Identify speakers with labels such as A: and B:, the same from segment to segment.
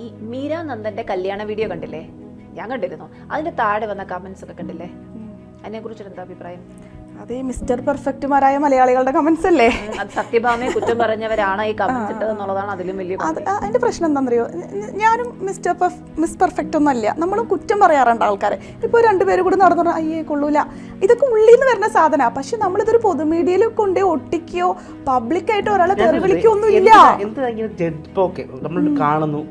A: ഈ മീര നന്ദന്റെ കല്യാണ വീഡിയോ കണ്ടില്ലേ? ഞാൻ കണ്ടിരുന്നു. അതിന്റെ താഴെ വന്ന കമന്റ്സ് ഒക്കെ കണ്ടില്ലേ? അതിനെ കുറിച്ചിട്ട് എന്താ അഭിപ്രായം?
B: അത് ഈ മിസ്റ്റർ പെർഫെക്റ്റുമാരായ മലയാളികളുടെ കമന്റ്സ് അല്ലേ?
A: അത് സത്യഭാമയെ കുറ്റം പറഞ്ഞവരാണ് ഈ കമന്റ്സ് ഇട്ടത് എന്നുള്ളതാണ് അതിലും വലിയ
B: അത് അതിന്റെ പ്രശ്നം എന്താണെന്നറിയോ? അറിയോ ഞാനും മിസ്റ്റർ മിസ് പെർഫെക്റ്റ് ഒന്നും അല്ല. നമ്മളും കുറ്റം പറയാറുണ്ട് ആൾക്കാരെ. ഇപ്പോൾ രണ്ടുപേരും കൂടെ നടന്നു അയ്യേ കൊള്ളൂല. ഇതൊക്കെ ഉള്ളിൽ നിന്ന് വരുന്ന സാധനമാണ് പക്ഷെ നമ്മളിതൊരു പൊതുമീഡിയയിൽ കൊണ്ടേ ഒട്ടിക്കുകയോ പബ്ലിക്കായിട്ട് ഒരാളെ തെറി വിളിക്കുകയോ ഒന്നും ഇല്ല
C: ഇപ്പൊ കാണുന്നു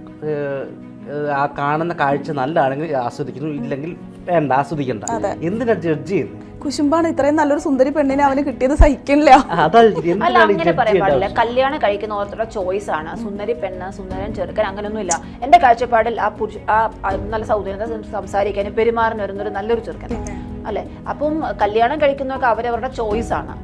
C: ആ കാണുന്ന കാഴ്ച നല്ലതാണെങ്കിൽ ആസ്വദിക്കുന്നു ഇല്ലെങ്കിൽ വേണ്ട ആസ്വദിക്കണ്ട. എന്തിനാ ജഡ്ജ് ചെയ്യുന്നത്
B: കുശുമ്പാണ് ഇത്രയും നല്ലൊരു സുന്ദരി പെണ്ണിനെ അവന് കിട്ടിയത് സഹിക്കണില്ല
A: അല്ല അങ്ങനെ പറയാൻ പാടില്ല. കല്യാണം കഴിക്കുന്ന ഓരോരുത്തരുടെ ചോയ്സ് ആണ്. സുന്ദരി പെണ്ണ് സുന്ദരൻ ചെറുക്കൻ അങ്ങനെയൊന്നും ഇല്ല. എന്റെ കാഴ്ചപ്പാടിൽ ആ പുരുഷ ആ നല്ല സൗന്ദര്യം സംസാരിക്കാനും പെരുമാറാൻ വരുന്നൊരു നല്ലൊരു ചെറുക്കൻ അല്ലെ? അപ്പം കല്യാണം കഴിക്കുന്നവർക്ക് അവരവരുടെ ചോയ്സ് ആണ്.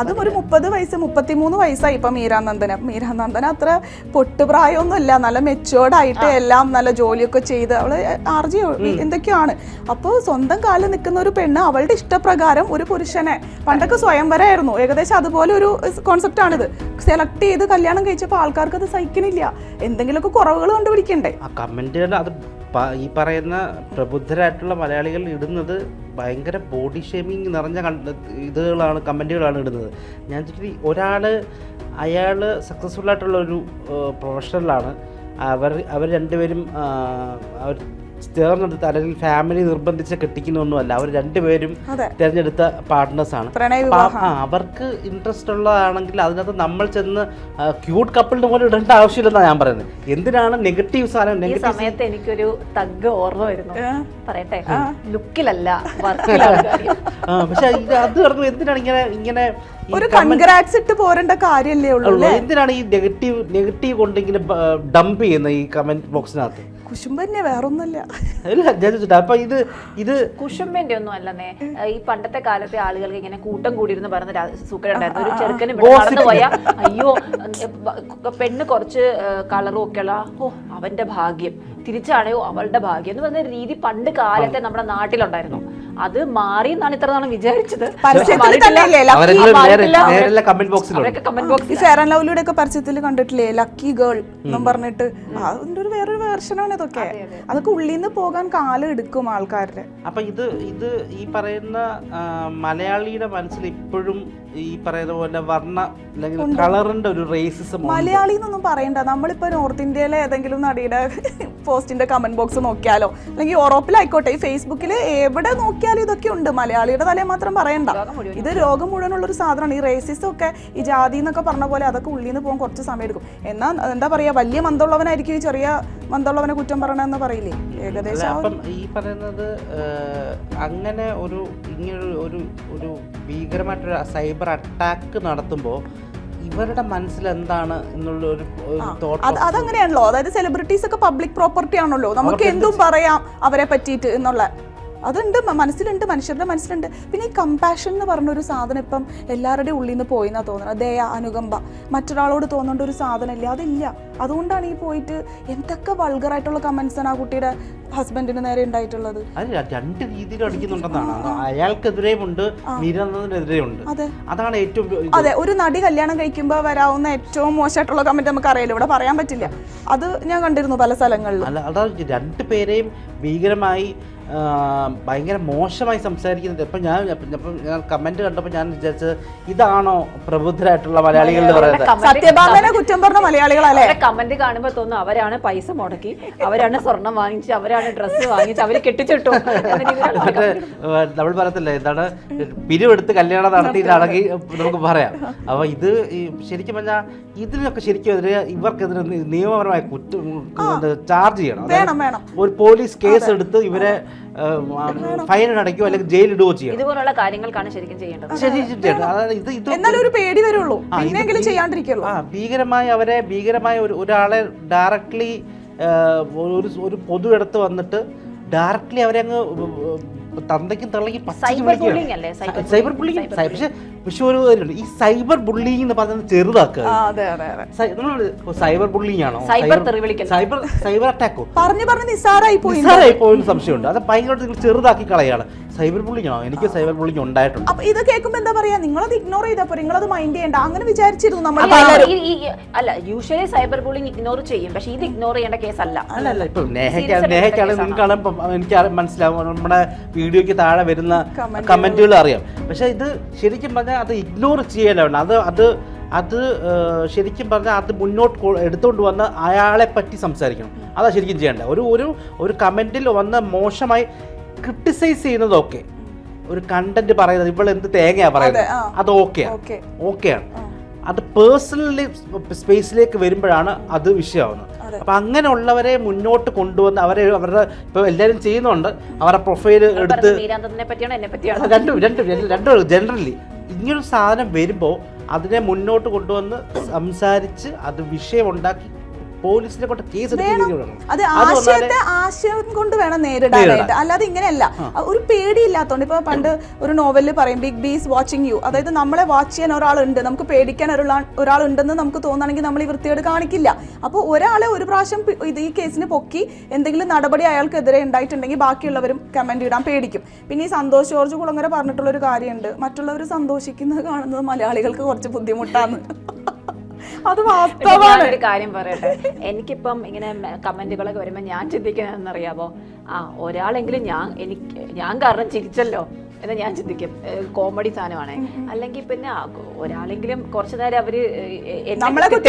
B: അതും ഒരു മുപ്പത് വയസ്സ് മുപ്പത്തിമൂന്ന് വയസ്സായി ഇപ്പൊ മീരാനന്ദന. മീരാനന്ദന അത്ര പൊട്ടുപ്രായമൊന്നുമില്ല നല്ല മെച്ചുവേർഡ് ആയിട്ട് എല്ലാം നല്ല ജോലിയൊക്കെ ചെയ്ത് അവൾ ആർജി എന്തൊക്കെയാണ്. അപ്പോൾ സ്വന്തം കാലിൽ നിൽക്കുന്ന ഒരു പെണ്ണ് അവളുടെ ഇഷ്ടപ്രകാരം ഒരു പുരുഷനെ പണ്ടൊക്കെ സ്വയംവരമായിരുന്നു ഏകദേശം അതുപോലെ ഒരു കോൺസെപ്റ്റ് ആണിത്. സെലക്ട് ചെയ്ത് കല്യാണം കഴിച്ചപ്പോൾ ആൾക്കാർക്ക് അത് സഹിക്കണില്ല. എന്തെങ്കിലുമൊക്കെ കുറവുകൾ കണ്ടുപിടിക്കണ്ടേ?
C: ആ അത് ഈ പറയുന്ന പ്രബുദ്ധരായിട്ടുള്ള മലയാളികൾ ഇടുന്നത് ഭയങ്കര ബോഡി ഷേമിങ് നിറഞ്ഞ ഇതുകളാണ് കമന്റുകളാണ് ഇടുന്നത്. ഞാൻ ചോദിക്കുന്നത് ഒരാൾ അയാൾ സക്സസ്ഫുൾ ആയിട്ടുള്ള ഒരു പ്രൊഫഷണലാണ് അവർ അവർ രണ്ടുപേരും അവർ ചേർന്നെടുത്ത് അല്ലെങ്കിൽ ഫാമിലി നിർബന്ധിച്ച് കെട്ടിക്കുന്നൊന്നുമല്ല. അവർ രണ്ടുപേരും തിരഞ്ഞെടുത്ത പാർട്ട്നേഴ്സാണ് അവർക്ക് ഇൻട്രസ്റ്റ് ഉള്ളതാണെങ്കിൽ അതിനകത്ത് നമ്മൾ ചെന്ന് ക്യൂട്ട് കപ്പിളിന് പോലെ ഇടേണ്ട ആവശ്യമില്ലെന്നാണ് ഞാൻ പറയുന്നത്. എന്തിനാണ് നെഗറ്റീവ് സാധനം
A: ഈ
C: നെഗറ്റീവ്
A: സമയത്ത് എനിക്കൊരു തഗ് ഓർമ്മ വരുന്നു? പറയട്ടെ ലുക്കിലല്ല
C: പക്ഷെ ഇത് അത് പറഞ്ഞു എന്തിനാണ് ഇങ്ങനെ ഇങ്ങനെ ഈ
B: ഒരു കൺഗ്രാറ്റ്സ് ഇട്ട് പോരേണ്ട കാര്യമല്ലേ ഉള്ളൂ?
C: എന്തിനാണ് ഈ നെഗറ്റീവ് നെഗറ്റീവ് കൊണ്ട് ഇങ്ങനെ ഡംപ് ചെയ്യുന്ന ഈ കമന്റ് ബോക്സിനകത്ത്
B: കുശുമ്പ് തന്നെ
C: അല്ല ചോദിച്ചിട്ട് അപ്പൊ ഇത് ഇത്
A: കുശുമ്പന്റെ ഒന്നും അല്ലെന്നേ ഈ പണ്ടത്തെ കാലത്തെ ആളുകൾക്ക് ഇങ്ങനെ കൂട്ടം കൂടിയിരുന്ന് പറഞ്ഞ സൂക്കറുണ്ടായിരുന്നു ഒരു ചെറുക്കന്. നടന്നു പോയാ അയ്യോ പെണ്ണ് കുറച്ച് കളറും ഒക്കെ ഉള്ള ഓ അവന്റെ ഭാഗ്യം. തിരിച്ചാണയോ അവളുടെ ഭാഗ്യം എന്ന് പറഞ്ഞ രീതി പണ്ട് കാലത്തെ നമ്മുടെ നാട്ടിലുണ്ടായിരുന്നു. അത് മാറി എന്നാണ് ഇത്ര നാളും വിചാരിച്ചത്.
B: ഫെയർ ഒക്കെ പരസ്യത്തിൽ കണ്ടിട്ടില്ലേ? ലക്കി ഗേൾ എന്നും പറഞ്ഞിട്ട്. അതിന്റെ ഒരു വേറൊരു വേർഷനാണ് ഇതൊക്കെ. അതൊക്കെ ഉള്ളിൽ നിന്ന് പോകാൻ കാലം എടുക്കും ആൾക്കാരുടെ.
C: അപ്പൊ ഇത് ഇത് ഈ പറയുന്ന മലയാളിയുടെ മനസ്സിൽ ഇപ്പോഴും ഈ പറയുന്ന പോലെ വർണ അല്ലെങ്കിൽ കളറിന്റെ ഒരു റേസിസം
B: മലയാളി എന്നൊന്നും പറയണ്ട. നമ്മളിപ്പോ നോർത്ത് ഇന്ത്യയിലെ ഏതെങ്കിലും നടിയുടെ പോസ്റ്റിന്റെ കമന്റ് ബോക്സ് നോക്കിയാലോ? അല്ലെങ്കിൽ യൂറോപ്പിലായിക്കോട്ടെ ഈ ഫേസ്ബുക്കിൽ എവിടെ നോക്കിയാലും ഇതൊക്കെ ഉണ്ട്. മലയാളിയുടെ തലേ മാത്രം പറയണ്ട. ഇത് രോഗം മുഴുവനുള്ള ഒരു സാധനമാണ്. ഈ റേസിസം ഒക്കെ ഈ ജാതി എന്നൊക്കെ പറഞ്ഞ പോലെ അതൊക്കെ ഉള്ളിൽ നിന്ന് പോകാൻ കുറച്ച് സമയം എടുക്കും. എന്നാൽ എന്താ പറയാ വലിയ മന്ദമുള്ളവനായിരിക്കും ഈ ചെറിയ മന്ദമുള്ളവനെ കുറ്റം പറയണമെന്ന് പറയില്ലേ? ഏകദേശം
C: അപ്പം ഈ പറയുന്നത് അങ്ങനെ ഒരു ഇങ്ങനെ ഒരു ഒരു ഭീകരമായിട്ടൊരു സൈബർ അറ്റാക്ക് നടത്തുമ്പോൾ ഇവരുടെ മനസ്സിൽ എന്താണ് എന്നുള്ള ഒരു
B: അതങ്ങനെയാണല്ലോ. അതായത് സെലിബ്രിറ്റീസ് ഒക്കെ പബ്ലിക് പ്രോപ്പർട്ടി ആണല്ലോ. നമുക്ക് എന്തും പറയാം അവരെ പറ്റിയിട്ട് എന്നുള്ള. അതുണ്ട് മനസ്സിലുണ്ട് മനുഷ്യരുടെ മനസ്സിലുണ്ട്. പിന്നെ ഈ കമ്പാഷൻ എന്ന് പറഞ്ഞൊരു സാധനം ഇപ്പം എല്ലാവരുടെയും ഉള്ളിൽ നിന്ന് പോയി എന്നാ തോന്നുന്നത്. ദയ അനുകമ്പ. മറ്റൊരാളോട് തോന്നേണ്ട ഒരു സാധനം ഇല്ല അതില്ല. അതുകൊണ്ടാണ് ഈ പോയിട്ട് എന്തൊക്കെ വൾഗറായിട്ടുള്ള കമന്റ്സ് ആണ് ആ കുട്ടിയുടെ ഹസ്ബൻഡിന് നേരെ ഉണ്ടായിട്ടുള്ളത്?
C: രണ്ട് രീതിയിൽ അടിക്കുന്നുണ്ടെന്നാണ്. അയാൾക്കെതിരെയും ഉണ്ട് ഉണ്ട്
B: അതെ.
C: അതാണ് ഏറ്റവും
B: അതെ ഒരു നടി കല്യാണം കഴിക്കുമ്പോൾ വരാവുന്ന ഏറ്റവും മോശമായിട്ടുള്ള കമന്റ് നമുക്ക് അറിയില്ല. ഇവിടെ പറയാൻ പറ്റില്ല. അത് ഞാൻ കണ്ടിരുന്നു പല സ്ഥലങ്ങളിലും.
C: അതാ രണ്ട് പേരെയും ഭീകരമായി ഭയങ്കര മോശമായി സംസാരിക്കുന്നത്. ഇപ്പം ഞാൻ ഇപ്പം ഞാൻ കമന്റ് കണ്ടപ്പോൾ ഞാൻ വിചാരിച്ചത് ഇതാണോ പ്രബുദ്ധരായിട്ടുള്ള മലയാളികൾ എന്ന് പറയുന്നത്?
B: സത്യഭാമനെ കുറ്റം പറഞ്ഞ മലയാളികളല്ലേ?
A: കമന്റ് കാണുമ്പോൾ തോന്നുന്നു അവരാണ് പൈസ മുടക്കി അവരാണ് സ്വർണം വാങ്ങിച്ച് അവരാണ് ഡ്രസ്സ് വാങ്ങിച്ച് അവർ കെട്ടിച്ചിട്ടു.
C: നമ്മൾ പറയത്തില്ല എന്താണ് പിരിവെടുത്ത് കല്യാണം നടത്തിയിട്ടാണെങ്കിൽ നമുക്ക് പറയാം. അപ്പൊ ഇത് ശരിക്കും പറഞ്ഞാൽ ഇതിനൊക്കെ ശരിക്കും എതിരെ ഇവർക്കെതിരെ നിയമപരമായ കുറ്റം ചാർജ് ചെയ്യണം.
B: വേണം വേണം.
C: ഒരു പോലീസ് കേസ് എടുത്ത് ഇവരെ ഫൈൻ അടയ്ക്കുകയോ അല്ലെങ്കിൽ ജയിലിടുകയോ ചെയ്യണം
A: ഇതുപോലുള്ള കാര്യങ്ങൾക്കാണ് ശരിക്കും ചെയ്യേണ്ടത്.
C: അതായത് ഇത് ഇത്
B: എന്നാലും ഒരു പേടി വരുള്ളൂ. പിന്നെങ്കിലും ചെയ്യാണ്ടിരിക്കുള്ളൂ.
C: ആ ഭീകരമായി അവരെ ഭീകരമായ ഒരു ഒരാളെ ഡയറക്ട്ലി ഒരു ഒരു പൊതു എടുത്ത് വന്നിട്ട് ഡയറക്ട്ലി അവരെ അങ്ങ് തന്തയ്ക്കും തള്ളയ്ക്കും സൈബർ ബുള്ളിങ് പക്ഷെ പക്ഷെ ഒരു കാര്യമുണ്ട്. ഈ സൈബർ ബുള്ളിങ് എന്ന് പറയുന്നത് ചെറുതാക്കുക. സൈബർ ബുള്ളിങ് ആണോ?
A: സൈബർ.
C: സൈബർ സൈബർ അറ്റാക്കോ
B: പറഞ്ഞു പറഞ്ഞ് നിസ്സാരായി പോയി
C: നിസ്സാരായി പോയെന്ന് സംശയമുണ്ട്. അത് ഭയങ്കര നിങ്ങൾ ചെറുതാക്കി കളയാണ് സൈബർ ബുള്ളിങ് ആണോ എനിക്ക് സൈബർ ബുള്ളിങ് ഉണ്ടായിട്ടുണ്ട്.
B: അപ്പൊ ഇത് കേൾക്കുമ്പോ എന്താ പറയാ? നിങ്ങളത് ഇഗ്നോർ ചെയ്താ നിങ്ങൾ അത് മൈൻഡ് ചെയ്യണ്ട. അങ്ങനെ വിചാരിച്ചിരുന്നു നമ്മൾ
A: അല്ല, ഈ- ഈ- അല്ല യൂഷ്വലി സൈബർ ബുള്ളിങ് ഇഗ്നോർ ചെയ്യും. പക്ഷെ ഇത് ഇഗ്നോർ ചെയ്യേണ്ട കേസ് അല്ല
C: അല്ല അല്ല ഇപ്പൊ നേഹയ്ക്ക്
A: Serious
C: നേഹയ്ക്കാണ് നിങ്ങൾക്കാണ് ഇപ്പം എനിക്ക് അറി- മനസ്സിലാവും. നമ്മുടെ വീഡിയോയ്ക്ക് താഴെ വരുന്ന
B: Comment
C: കമന്റുകൾ അറിയാം. പക്ഷെ ഇത് ശരിക്കും പറഞ്ഞാൽ അത് ഇഗ്നോർ ചെയ്യലാണ് അത് അത് അത് ഏഹ്, ശരിക്കും പറഞ്ഞാൽ അത് മുന്നോട്ട് കൊ- എടുത്തുകൊണ്ട് വന്ന് അയാളെ പറ്റി സംസാരിക്കണം. അതാ ശരിക്കും ചെയ്യേണ്ടത്. ഒരു ഒരു ഒരു കമന്റിൽ വന്ന മോശമായി ക്രിട്ടിസൈസ് ചെയ്യുന്നതൊക്കെ. ഒരു കണ്ടന്റ് പറയുന്നത് ഇവൾ എന്ത് തേങ്ങയാ പറയുന്നത്. അത് ഓക്കെയാണ്
B: ഓക്കെ.
C: ഓക്കെയാണ്. അത് പേഴ്സണലി സ്പേസിലേക്ക് വരുമ്പോഴാണ് അത് വിഷയമാവുന്നത്. അപ്പം അങ്ങനെയുള്ളവരെ മുന്നോട്ട് കൊണ്ടുവന്ന് അവരെ അവരുടെ ഇപ്പൊ എല്ലാവരും ചെയ്യുന്നുണ്ട്. അവരുടെ പ്രൊഫൈൽ എടുത്ത്
A: മീരാന്തത്തിനെ പറ്റിയാണോ എന്നെ പറ്റിയാണോ?
C: രണ്ടും രണ്ടും രണ്ടും ജനറലി ഇങ്ങനൊരു സാധനം വരുമ്പോൾ അതിനെ മുന്നോട്ട് കൊണ്ടുവന്ന് സംസാരിച്ച് അത് വിഷയമുണ്ടാക്കി പോലീസിനെ കൊണ്ട് കേസ്
B: അത് ആശയത്തെ ആശയം കൊണ്ട് വേണം നേരിടാനായിട്ട്. അല്ലാതെ ഇങ്ങനെയല്ല. ഒരു പേടിയില്ലാത്തതുകൊണ്ട് ഇപ്പൊ പണ്ട് ഒരു നോവലിൽ പറയും ബിഗ് ബീസ് വാച്ചിങ് യു അതായത് നമ്മളെ വാച്ച് ചെയ്യാൻ ഒരാളുണ്ട് നമുക്ക് പേടിക്കാൻ ഒരാളുണ്ടെന്ന് നമുക്ക് തോന്നുകയാണെങ്കിൽ നമ്മൾ ഈ വൃത്തിയോട് കാണിക്കില്ല. അപ്പോൾ ഒരാളെ ഒരു പ്രാവശ്യം ഇത് ഈ കേസിന് പൊക്കി എന്തെങ്കിലും നടപടി അയാൾക്കെതിരെ ഉണ്ടായിട്ടുണ്ടെങ്കിൽ ബാക്കിയുള്ളവരും കമന്റ് ഇടാൻ പേടിക്കും. പിന്നെ ഈ സന്തോഷ് ജോർജ് കുളങ്ങര പറഞ്ഞിട്ടുള്ള ഒരു കാര്യമുണ്ട്. മറ്റുള്ളവർ സന്തോഷിക്കുന്നത് കാണുന്നത് മലയാളികൾക്ക് കുറച്ച് ബുദ്ധിമുട്ടാണ്. അത് വാസ്തവമാണ്.
A: ഒരു കാര്യം പറയട്ടെ. എനിക്കിപ്പം ഇങ്ങനെ കമന്റുകളൊക്കെ വരുമ്പോൾ ഞാൻ ചിന്തിക്കുന്നത് അറിയാമോ ആ ഒരാളെങ്കിലും ഞാൻ എനിക്ക് ഞാൻ കാരണം ചിരിച്ചല്ലോ എന്ന് ഞാൻ ചിന്തിക്കും. കോമഡി സാധനമാണ്. അല്ലെങ്കിൽ പിന്നെ ഒരാളെങ്കിലും കുറച്ചു നേരം
B: അവർ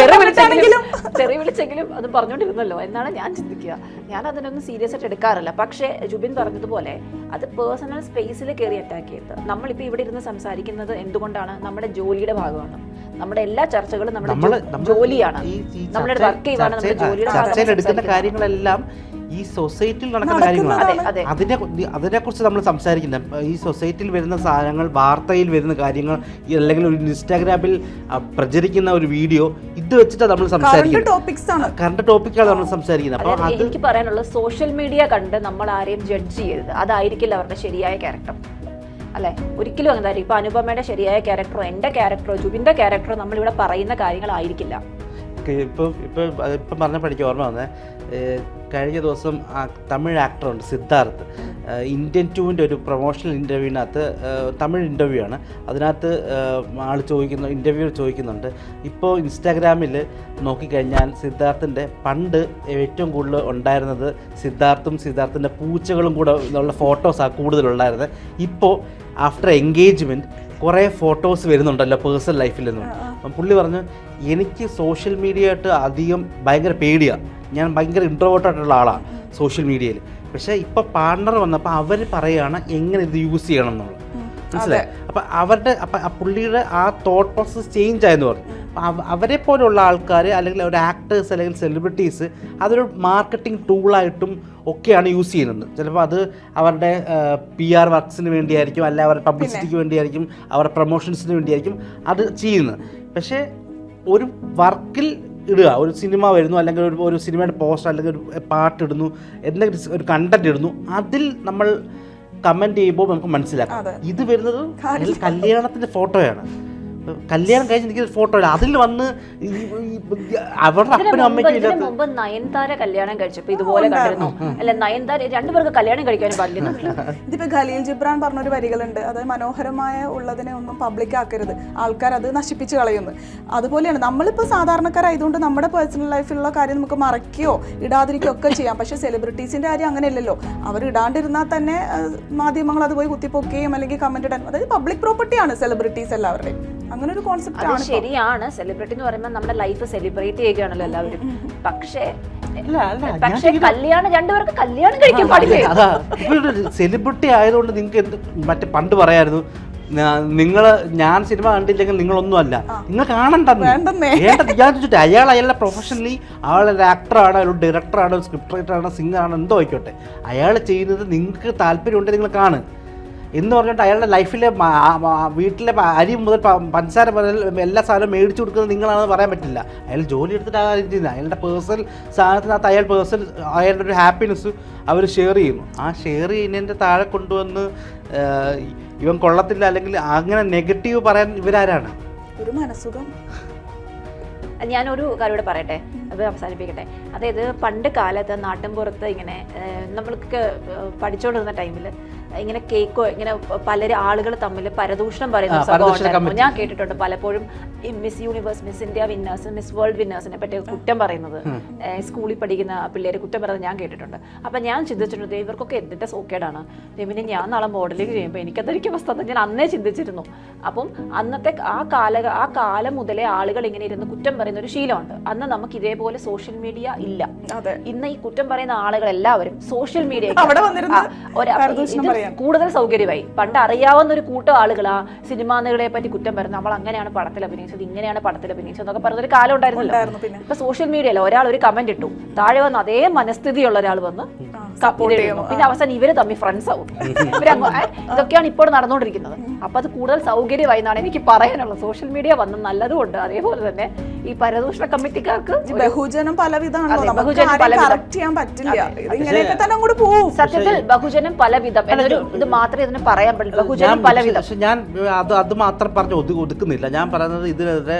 A: തെറി വിളിച്ചെങ്കിലും തെറി വിളിച്ചെങ്കിലും അത് പറഞ്ഞുകൊണ്ടിരുന്നല്ലോ എന്നാണ് ഞാൻ ചിന്തിക്കുക. ഞാൻ അതിനൊന്നും സീരിയസ് ആയിട്ട് എടുക്കാറില്ല. പക്ഷേ ജുബിൻ പറഞ്ഞതുപോലെ അത് പേഴ്സണൽ സ്പേസിൽ കയറി അറ്റാക്ക് ചെയ്ത് നമ്മളിപ്പോൾ ഇവിടെ ഇരുന്ന് സംസാരിക്കുന്നത് എന്തുകൊണ്ടാണ്? നമ്മുടെ ജോലിയുടെ ഭാഗമാണ്. നമ്മുടെ എല്ലാ ചർച്ചകളും നമ്മുടെ ജോലിയാണ്. നമ്മുടെ വർക്ക് ചെയ്യുവാണ് നമ്മുടെ
C: ചർച്ചയിൽ-
A: ജോലിയുടെ
C: കാര്യങ്ങളെല്ലാം ഈ സൊസൈറ്റിയിൽ നടക്കുന്ന കാര്യങ്ങളാണ്.
A: അതെ
C: അതിനെ അതിനെ കുറിച്ച് നമ്മൾ സംസാരിക്കുന്നത് ഈ സൊസൈറ്റിയിൽ വരുന്ന സാധനങ്ങൾ വാർത്തയിൽ വരുന്ന കാര്യങ്ങൾ അല്ലെങ്കിൽ ഒരു ഇൻസ്റ്റാഗ്രാമിൽ പ്രചരിക്കുന്ന ഒരു വീഡിയോ ഇത് വെച്ചിട്ടാണ് നമ്മൾ സംസാരിക്കുന്നത്.
B: ടോപ്പിക്സ് ആണ്.
C: കറണ്ട് ടോപ്പിക്കാണ് നമ്മൾ സംസാരിക്കുന്നത്. അപ്പോൾ
A: എനിക്ക് പറയാനുള്ളത് സോഷ്യൽ മീഡിയ കണ്ട് നമ്മൾ ആരെയും ജഡ്ജ് ചെയ്യരുത്. അതായിരിക്കില്ല അവരുടെ ശരിയായ ക്യാരക്ടർ അല്ലെ? ഒരിക്കലും അങ്ങനെ ഇപ്പൊ അനുപമയുടെ ശരിയായ ക്യാരക്ടറോ എന്റെ ക്യാരക്ടറോ ജുബിന്റെ ക്യാരക്ടറോ നമ്മളിവിടെ പറയുന്ന കാര്യങ്ങളായിരിക്കില്ല.
C: ഇപ്പൊ ഇപ്പൊ ഇപ്പൊ പറഞ്ഞപ്പോൾ എനിക്ക് ഓർമ്മ വന്നേ. കഴിഞ്ഞ ദിവസം തമിഴ് ആക്ടറുണ്ട് സിദ്ധാർത്ഥ്. ഇന്ത്യൻ ടൂവിന്റെ ഒരു പ്രൊമോഷണൽ ഇന്റർവ്യൂവിനകത്ത് തമിഴ് ഇന്റർവ്യൂ ആണ്. അതിനകത്ത് ആൾ ചോദിക്കുന്നു ഇന്റർവ്യൂ ചോദിക്കുന്നുണ്ട്. ഇപ്പോൾ ഇൻസ്റ്റാഗ്രാമിൽ നോക്കിക്കഴിഞ്ഞാൽ സിദ്ധാർത്ഥിന്റെ പണ്ട് ഏറ്റവും കൂടുതൽ ഉണ്ടായിരുന്നത് സിദ്ധാർത്ഥും സിദ്ധാർത്ഥിന്റെ പൂച്ചകളും കൂടെ ഉള്ള ഫോട്ടോസാണ് കൂടുതലുണ്ടായിരുന്നത്. ഇപ്പോൾ ആഫ്റ്റർ എൻഗേജ്മെന്റ് കുറേ ഫോട്ടോസ് വരുന്നുണ്ടല്ലോ പേഴ്സണൽ ലൈഫിൽ നിന്നും. പുള്ളി പറഞ്ഞു എനിക്ക് സോഷ്യൽ മീഡിയ ആയിട്ട് അധികം ഭയങ്കര പേടിയാണ് ഞാൻ ഭയങ്കര ഇൻട്രോവേർട്ടായിട്ടുള്ള ആളാണ് സോഷ്യൽ മീഡിയയിൽ പക്ഷേ ഇപ്പോൾ പാർട്ണർ വന്നപ്പോൾ അവർ പറയുകയാണ് എങ്ങനെ ഇത് യൂസ് ചെയ്യണം എന്നുള്ളത്. മനസ്സിലായി? അപ്പം അവരുടെ അപ്പം ആ പുള്ളിയുടെ ആ തോട്ട് പ്രോസസ് ചേഞ്ച് ആയെന്ന് പറഞ്ഞു. അപ്പം അവരെ പോലുള്ള ആൾക്കാർ അല്ലെങ്കിൽ ഒരു ആക്ടേഴ്സ് അല്ലെങ്കിൽ സെലിബ്രിറ്റീസ് അതൊരു മാർക്കറ്റിംഗ് ടൂളായിട്ടും ഒക്കെയാണ് യൂസ് ചെയ്യുന്നത്. ചിലപ്പോൾ അത് അവരുടെ പി ആർ വർക്ക്സിന് വേണ്ടിയായിരിക്കും അല്ല അവരുടെ പബ്ലിസിറ്റിക്ക് വേണ്ടിയായിരിക്കും അവരുടെ പ്രൊമോഷൻസിന് വേണ്ടിയായിരിക്കും അത് ചെയ്യുന്നത്. പക്ഷേ ഒരു വർക്കിൽ ഇടുക. ഒരു സിനിമ വരുന്നു അല്ലെങ്കിൽ ഒരു ഒരു സിനിമയുടെ പോസ്റ്റർ അല്ലെങ്കിൽ ഒരു പാട്ട് ഇടുന്നു എന്തെങ്കിലും ഒരു കണ്ടന്റ് ഇടുന്നു അതിൽ നമ്മൾ കമന്റ് ചെയ്യുമ്പോൾ നമുക്ക് മനസ്സിലാക്കാം. ഇത് വരുന്നത് കല്യാണത്തിന്റെ ഫോട്ടോയാണ് കല്യാണം കഴിഞ്ഞ് എനിക്ക് ഫോട്ടോ അല്ല. അതിൽ വന്ന് അവരുടെ അപ്പനും
A: മുമ്പ്
C: അമ്മയ്ക്കും
A: ഇതിന് മുമ്പ് നയൻതാര കല്യാണം കഴിച്ചപ്പോ ഇതുപോലെ കണ്ടിരുന്നു. അല്ല നയൻതാര രണ്ടുപേർക്ക് കല്യാണം കഴിക്കാനും പാടില്ല.
B: ഇതിപ്പോ ഖലീൽ ജിബ്രാൻ പറഞ്ഞൊരു വരികളുണ്ട്. അതായത് മനോഹരമായ ഉള്ളതിനെ ഒന്നും പബ്ലിക് ആക്കരുത്. ആൾക്കാർ അത് നശിപ്പിച്ച് കളയുന്നു. അതുപോലെയാണ് നമ്മളിപ്പോൾ സാധാരണക്കാരായതുകൊണ്ട് നമ്മുടെ പേഴ്സണൽ ലൈഫിലുള്ള കാര്യം നമുക്ക് മറക്കുകയോ ഇടാതിരിക്കുകയോ ഒക്കെ ചെയ്യാം. പക്ഷെ സെലിബ്രിറ്റീസിന്റെ കാര്യം അങ്ങനെയല്ലല്ലോ. അവർ ഇടാണ്ടിരുന്നാൽ തന്നെ മാധ്യമങ്ങൾ അത് പോയി കുത്തിപ്പൊക്കുകയും അല്ലെങ്കിൽ കമന്റ് ഇടാൻ അതായത് പബ്ലിക് പ്രോപ്പർട്ടിയാണ് സെലിബ്രിറ്റീസ് എല്ലാവരുടെയും. അങ്ങനെ ഒരു കോൺസെപ്റ്റ് ആണ്
A: ശരിയാണ്. സെലിബ്രിറ്റി എന്ന് പറയുമ്പോൾ നമ്മുടെ ലൈഫ് സെലിബ്രേറ്റ് ചെയ്യുകയാണല്ലോ എല്ലാവരും. പക്ഷേ
C: അല്ല, അല്ല,
A: പക്ഷേ കല്യാണം രണ്ടുപേർക്ക് കല്യാണം കഴിക്കാൻ പാടില്ലേ?
C: സെലിബ്രിറ്റി ആയതുകൊണ്ട് നിങ്ങൾക്ക് എന്ത് മറ്റേ പണ്ട് പറയായിരുന്നു നിങ്ങൾ ഞാൻ സിനിമ കണ്ടില്ലെങ്കിൽ നിങ്ങളൊന്നും അല്ല. നിങ്ങൾ കാണണ്ട ഞാൻ ചോദിച്ചിട്ട് അയാൾ അയാളുടെ പ്രൊഫഷണലി അയാളൊരു ആക്ടറാണ് ഒരു ഡയറക്ടറാണ് ഒരു സ്ക്രിപ്റ്റ് റൈറ്ററാണ് സിംഗറാണ് എന്തോ ആയിക്കോട്ടെ. അയാൾ ചെയ്യുന്നത് നിങ്ങൾക്ക് താല്പര്യമുണ്ടെങ്കിൽ നിങ്ങൾ കാണും എന്ന് പറഞ്ഞിട്ട് അയാളുടെ ലൈഫിലെ വീട്ടിലെ അരി മുതൽ പഞ്ചസാര മുതൽ എല്ലാ സാധനവും മേടിച്ചു കൊടുക്കുന്നത് നിങ്ങളാണെന്ന് പറയാൻ പറ്റില്ല. അയാൾ ജോലി എടുത്തിട്ട് ആ ചെയ്യുന്നത് അയാളുടെ പേഴ്സണൽ സാധനത്തിനകത്ത് അയാൾ പേഴ്സണൽ അയാളുടെ ഒരു ഹാപ്പിനെസ് അവർ ഷെയർ ചെയ്യുന്നു. ആ ഷെയർ ചെയ്യുന്നതിന്റെ താഴെ കൊണ്ടുവന്ന് ഇവൻ കൊള്ളത്തില്ല അല്ലെങ്കിൽ അങ്ങനെ നെഗറ്റീവ് പറയാൻ ഇവരാരാണ്?
B: ഒരു മനസ്സുഖം.
A: ഞാനൊരു കാര്യം കൂടെ പറയട്ടെ? അത് അവസാനിപ്പിക്കട്ടെ. അതായത് പണ്ട് കാലത്ത് നാട്ടിൻപുറത്ത് ഇങ്ങനെ നമ്മൾക്ക് പഠിച്ചുകൊണ്ടിരുന്ന ടൈമിൽ ഇങ്ങനെ കേക്കോ ഇങ്ങനെ പലരും ആളുകൾ തമ്മിൽ പരദൂഷണം പറയുന്ന.
C: കമ്മിറ്റി.
A: ഞാൻ കേട്ടിട്ടുണ്ട് പലപ്പോഴും ഈ Miss Universe Miss India winners Miss World വിന്നേഴ്സിനെ പറ്റി കുറ്റം പറയുന്നത് സ്കൂളിൽ പഠിക്കുന്ന പിള്ളേരെ കുറ്റം പറയുന്നത് ഞാൻ കേട്ടിട്ടുണ്ട്. അപ്പൊ ഞാൻ ചിന്തിച്ചിട്ടുണ്ട് ഇവർക്കൊക്കെ എന്തിന്റെ സോക്കേടാണ്? പിന്നെ ഞാൻ നാളെ മോഡലിംഗ് ചെയ്യുമ്പോൾ എനിക്കതായിരിക്കും അവസ്ഥ എന്ന് ഞാൻ അന്നേ ചിന്തിച്ചിരുന്നു. അപ്പം അന്നത്തെ ആ കാല ആ കാലം മുതലേ ആളുകൾ ഇങ്ങനെ ഇരുന്ന് കുറ്റം പറയുന്ന ഒരു ശീലമുണ്ട്. അന്ന് നമുക്ക് ഇതേപോലെ സോഷ്യൽ മീഡിയ ഇല്ല.
B: അതെ.
A: ഇന്ന് ഈ കുറ്റം പറയുന്ന ആളുകൾ എല്ലാവരും സോഷ്യൽ മീഡിയ കൂടുതൽ സൗകര്യമായി. പണ്ട് അറിയാവുന്ന ഒരു കൂട്ടം ആളുകളാ സിനിമാ നടികളെ പറ്റി കുറ്റം പറയുന്നത്. നമ്മൾ അങ്ങനെയാണ് പടത്തിൽ അഭിനയിച്ചത് ഇങ്ങനെയാണ് പടത്തിൽ അഭിനയിച്ചത് എന്നൊക്കെ പറഞ്ഞൊരു കാലം ഉണ്ടായിരുന്നല്ലോ. ഇപ്പൊ സോഷ്യൽ മീഡിയയിൽ ഒരാൾ ഒരു കമന്റ് ഇട്ടു. താഴെ വന്ന് അതേ മനസ്ഥിതിയുള്ള ഒരാൾ വന്ന്
B: support
A: ചെയ്യുന്നു. പിന്നെ അവസാനം ഇവർ തമ്മിൽ ഫ്രണ്ട്സ് ആവും. ഇവരങ്ങ് ഇതൊക്കെയാണ് ഇപ്പോൾ നടന്നുകൊണ്ടിരിക്കുന്നത്. അപ്പൊ അത് കൂടുതൽ സൗകര്യമായി എന്നാണ് എനിക്ക് പറയാനുള്ളത്. സോഷ്യൽ മീഡിയ വന്ന നല്ലതുകൊണ്ട് അതേപോലെ തന്നെ ഈ പരദൂഷണ കമ്മിറ്റിക്കാർക്ക്
B: ബഹുജനം
A: പലവിധം.
B: കറക്റ്റ് ചെയ്യാൻ പറ്റില്ല. ഇങ്ങനെയൊക്കെ തന്നെ അങ്ങോട്ട് പോവും.
A: സത്യത്തിൽ ബഹുജനം പലവിധം. എന്നൊരു ഇത് മാത്രമേ ഇതിന് പറയാൻ പറ്റുള്ളൂ.
C: ഞാൻ
A: ബഹുജനം പലവിധം.
C: പക്ഷെ ഞാൻ അത് അത് മാത്രം പറഞ്ഞു ഒതുക്കുന്നില്ല. ഞാൻ പറയുന്നത് ഇതിനെതിരെ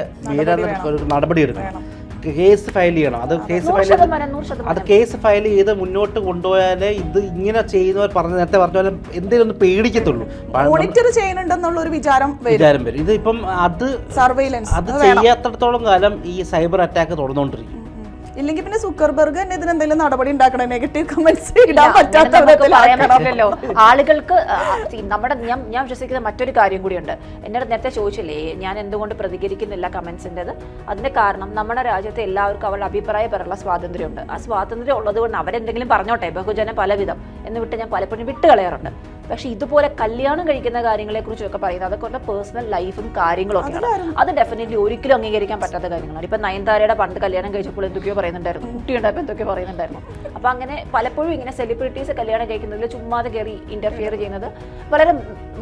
C: നടപടി എടുക്കണം. കേസ് ഫയൽ ചെയ്യണം. അത് കേസ് ഫയൽ അത് കേസ് ഫയൽ ചെയ്ത് മുന്നോട്ട് കൊണ്ടുപോയാലേ ഇത് ഇങ്ങനെ ചെയ്യുന്നവർ പറഞ്ഞ നേരത്തെ പറഞ്ഞ പോലെ എന്തെങ്കിലും ഒന്ന് പേടിക്കത്തുള്ളൂ.
B: മോണിറ്റർ ചെയ്യുന്നുണ്ടെന്നുള്ള ഒരു വിചാരം
C: വിചാരം വരും. ഇത് ഇപ്പം അത്
B: സർവൈലൻസ്
C: അത് ചെയ്യാത്തടത്തോളം കാലം ഈ സൈബർ അറ്റാക്ക് തുടർന്നുകൊണ്ടിരിക്കും.
B: ഇല്ലെങ്കിൽ പിന്നെ സുക്കർബർഗ് തന്നെ ഇതിനെന്തെങ്കിലും നടപടി ഉണ്ടാക്കണം? നെഗറ്റീവ് കമന്റ്സ് ഇടാൻ പറ്റാത്ത
A: അങ്ങനെ നമുക്ക് പറയാൻ
B: വിധത്തിലാക്കണം.
A: പറ്റില്ലല്ലോ ആളുകൾക്ക് നമ്മുടെ ഞാൻ ഞാൻ വിശ്വസിക്കുന്ന മറ്റൊരു കാര്യം കൂടിയുണ്ട്. എന്നോട് നേരത്തെ ചോദിച്ചില്ലേ ഞാൻ എന്തുകൊണ്ട് പ്രതികരിക്കുന്നില്ല കമന്റ്സിന്റെത് അതിന്റെ കാരണം നമ്മുടെ രാജ്യത്തെ എല്ലാവർക്കും അവളുടെ അഭിപ്രായ പറയാനുള്ള സ്വാതന്ത്ര്യമുണ്ട്. ആ സ്വാതന്ത്ര്യം ഉള്ളത് കൊണ്ട് അവരെന്തെങ്കിലും പറഞ്ഞോട്ടെ ബഹുജനം പലവിധം എന്ന് വിട്ട് ഞാൻ പലപ്പോഴും വിട്ട് കളയാറുണ്ട് പക്ഷെ ഇതുപോലെ കല്യാണം കഴിക്കുന്ന കാര്യങ്ങളെ കുറിച്ചൊക്കെ പറയുന്നത് അതൊക്കെ അവരുടെ പേഴ്സണൽ ലൈഫും കാര്യങ്ങളും ഒക്കെയാണ് അത് ഡെഫിനറ്റ്ലി ഒരിക്കലും അംഗീകരിക്കാൻ പറ്റാത്ത കാര്യങ്ങളാണ്. ഇപ്പൊ നയൻതാരയുടെ പണ്ട് കല്യാണം കഴിച്ചപ്പോൾ എന്തൊക്കെയോ പറയുന്നുണ്ടായിരുന്നു. കുട്ടിയുണ്ടായപ്പോൾ എന്തൊക്കെയോ പറയുന്നുണ്ടായിരുന്നു. അപ്പൊ അങ്ങനെ പലപ്പോഴും ഇങ്ങനെ സെലിബ്രിറ്റീസ് കല്യാണം കഴിക്കുന്നതിൽ ചുമ്മാതെ കയറി ഇന്റർഫിയർ ചെയ്യുന്നത് വളരെ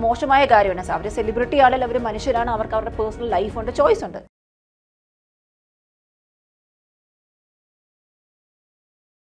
A: മോശമായ കാര്യമാണ്. അവർ സെലിബ്രിറ്റി ആണെങ്കിൽ അവർ മനുഷ്യരാണ്. അവർക്ക് അവരുടെ പേഴ്സണൽ ലൈഫ് ഉണ്ട് ചോയ്സ് ഉണ്ട്.